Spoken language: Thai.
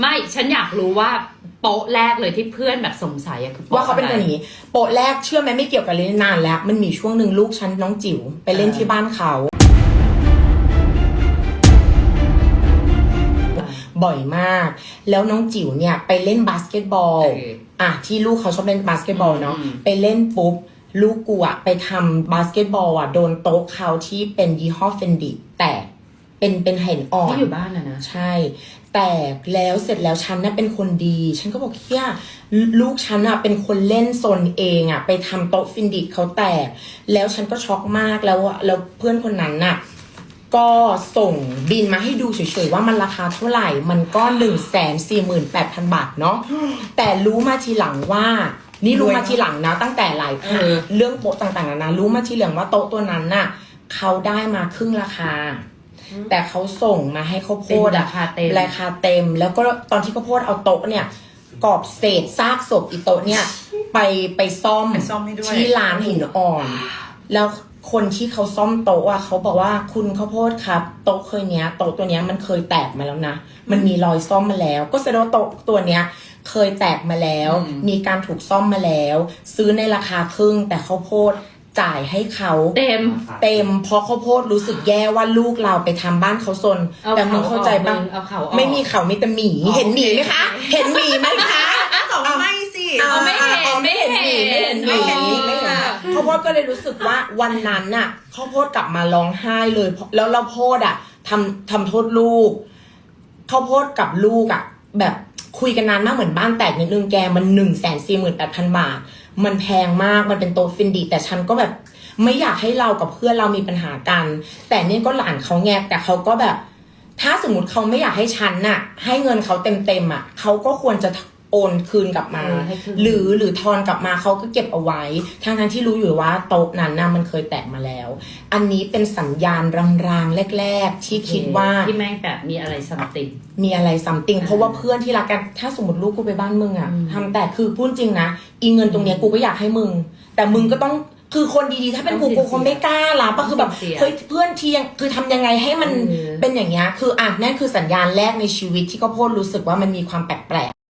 ไม่ฉันอยากรู้ว่าโป๊ะแรกเลยที่เพื่อนแบบสงสัยอะคือโป๊ะว่าเขาเป็นอะคไรนอย่างนี้โปะแรกเชื่อไหมไม่เกี่ยวกับเล่นนานแล้ว มันมีช่วงหนึ่งลูกฉันน้องจิ๋วไปเล่นเออที่บ้านเขา บ่อยมาก แล้วน้องจิ๋วเนี่ยไปเล่นบาสเกตบอล เอออะที่ลูกเขาชอบเล่นบาสเกตบอลเนาะ อืม ไปเล่นปุ๊บ ลูกกูอะไปทำบาสเกตบอลอะโดนโต๊ะเขาที่เป็นยี่ห้อเฟนดิแตก เป็นเป็นเห็นอ่อนที่อยู่บ้านอะนะใช่ แต่แล้วเสร็จแล้วฉันน่ะเป็นคนดี ฉันก็บอกเฮียลูกฉันน่ะเป็นคนเล่นโซนเองอะ ไปทำโต๊ะฟินดิกเขาแตก แล้วฉันก็ช็อกมากแล้วอะแล้วเพื่อนคนนั้นน่ะก็ส่งบินมาให้ดูเฉยๆว่ามันราคาเท่าไหร่ มันก็หนึ่งแสนสี่หมื่นแปดพันบาทเนาะแต่รู้มาทีหลังว่า นี่รู้มาทีหลังนะ ตั้งแต่หลายเออเรื่องโป๊ะต่างๆนานารู้มาทีหลังว่าโต๊ะตัวนั้นน่ะ เขาได้มาครึ่งราคา แต่เขาส่งมาให้เขาวโพเป็นดราอะคาเต็ม ราคาเต็ม แล้วก็ตอนที่เขาวโพดเอาโต๊ะเนี่ยกรอบเศษซากศพอีโต๊ะเนี่ย ไปไปซ่อมไปซ่อมให้ด้วย ที่ร้านหินอ่อน แล้วคนที่เขาซ่อมโต๊ะอะเขาบอกว่าคุณข้าวโพดครับ โต๊ะเคยเนี้ยโต๊ะตัวเนี้ยมันเคยแตกมาแล้วนะ มันมีรอยซ่อมมาแล้ว ก็แสดงว่าโต๊ะตัวเนี้ย เคยแตกมาแล้วอืมมีการถูกซ่อมมาแล้ว ซื้อในราคาครึ่งแต่ข้าวโพด จ่ายให้เขาเต็ม เต็มเพราะข้าวโพดรู้สึกแย่ว่าลูกเราไปทำบ้านเขาซนเอาแต่มึงเขาเข้าใจออกปะมึงเอาเขาออก ไม่มีเขามีแต่หมีอ๋อเห็นหมีไหมโอเคคะ เห็นหมีไหมคะบอกว่าไม่สิอ่าไม่เห็นอ่าไม่เห็นหมีไม่เห็นหมี ไม่เห็นหมีไม่เห็นค่ะข้าวโพดก็เลยรู้สึกว่าวันนั้นน่ะข้าวโพดกลับมาร้องไห้เลยเพราะแล้วเราโพดอะทำทำโทษลูกข้าวโพดกับลูกอะ แบบ คุยกันนานมากเหมือนบ้านแตกนิดนึงแกมันหนึ่งแสนสี่หมื่นแปดพันบาท มันแพงมากมันเป็นโต๊ะฟินดี แต่ฉันก็แบบไม่อยากให้เรากับเพื่อนเรามีปัญหากัน แต่เนี่ยก็หลานเขาแงแต่เขาก็แบบ ถ้าสมมติเขาไม่อยากให้ฉันน่ะ ให้เงินเขาเต็มๆอะเขาก็ควรจะ โอนคืนกลับมาเออให้คืน หรือหรือทอนกลับมาเขาก็เก็บเอาไว้ ทั้งทั้งๆที่รู้อยู่ว่าโต๊ะนั้นน่ะมันเคยแตกมาแล้ว อันนี้เป็นสัญญาณรางๆแรก ๆ ที่คิดว่า ที่แม่งแบบมีอะไรซัมติง มีอะไรซัมติงอ่าเพราะว่าเพื่อนที่รักกันถ้าสมมติลูกกูไปบ้านมึงอะอืม ทำแต่คือพูดจริงนะอีเงินตรงเนี้ยกูก็อยากให้มึง แต่มึงก็ต้องคือคนดีๆ ถ้าเป็นกูกูคงไม่กล้ารับอะคือแบบเสียเฮ้ยเพื่อนเทียงคือทำยังไงให้มันเออเป็นอย่างเงี้ยคืออะนั่นคือสัญญาณแรกในชีวิตที่ก็โพดรู้สึกว่ามันมีความแปลก